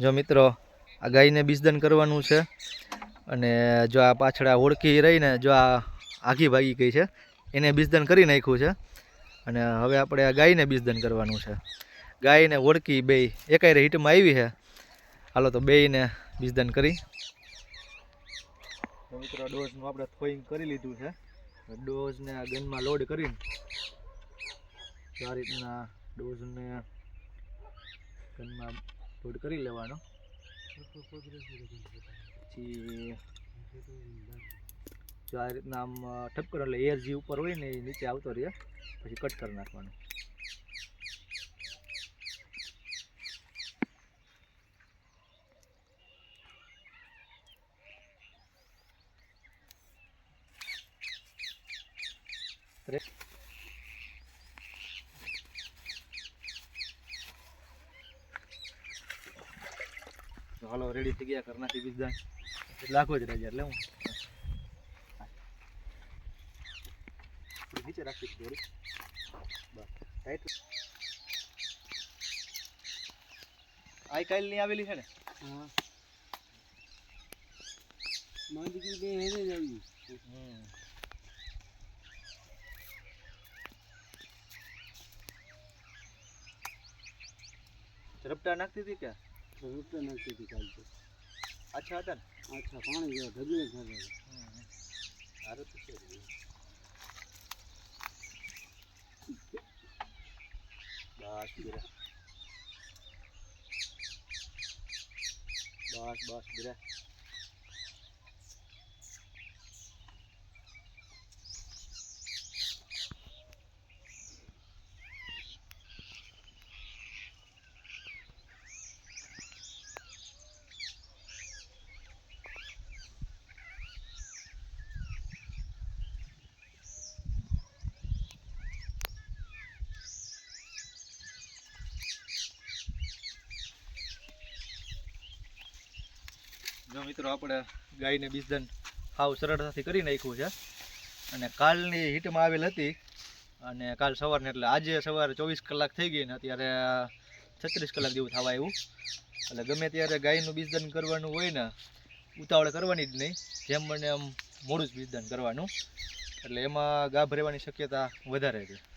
જો મિત્રો, આ ગાયને બીજદાન કરવાનું છે. અને જો આ પાછળ આ ઓળખી રહીને જો આ આઘી ભાગી ગઈ છે, એને બીજદાન કરી નાખ્યું છે. અને હવે આપણે આ ગાયને બીજદાન કરવાનું છે. ગાયને ઓળખી બે એકાઈ હિટમાં આવી છે. હાલો તો બેયને બીજદાન કરી. મિત્રો ડોઝનું આપણે થોઈંગ કરી લીધું છે. ડોઝને આ ગનમાં લોડ કરીને આ રીતના ડોઝને ગનમાં લોડ કરી લેવાનો. પછી જો આ રીતના આમ ઠપ કરો એટલે એર જે ઉપર હોય ને એ નીચે આવતો રહે, પછી કટ કરી નાખવાનું. ત્રે- તો હાલો રેડી થઈ ગયા કરનાથી બીજા લાખો જ રાજા એટલે હું. નીચે રાખી દોરી આઈ કાલની આવેલી છે ને? દીકરી બે હેરે જ આવી. હમ. નાખતી હતી કે તો રૂપિયા નાખતી હતી કાલ તો. અચ્છા હતા અચ્છા પાણી જેવા ઢગલે થતા સારું તો શું બસ બીરા. બસ બસ બીરા. જો મિત્રો આપણે ગાયને બીજદાન સાવ સરળતાથી કરી નાખ્યું છે. અને કાલની હિટમાં આવેલ હતી. અને કાલ સવારને એટલે આજે સવારે ચોવીસ કલાક થઈ ગઈ ને અત્યારે છત્રીસ કલાક જેવું થવા આવ્યું. એટલે ગમે ત્યારે ગાયનું બીજદાન કરવાનું હોય ને, ઉતાવળ કરવાની જ નહીં. જેમ બને એમ મોડું જ બીજદાન કરવાનું. એટલે એમાં ગાભ રહેવાની શક્યતા વધારે છે.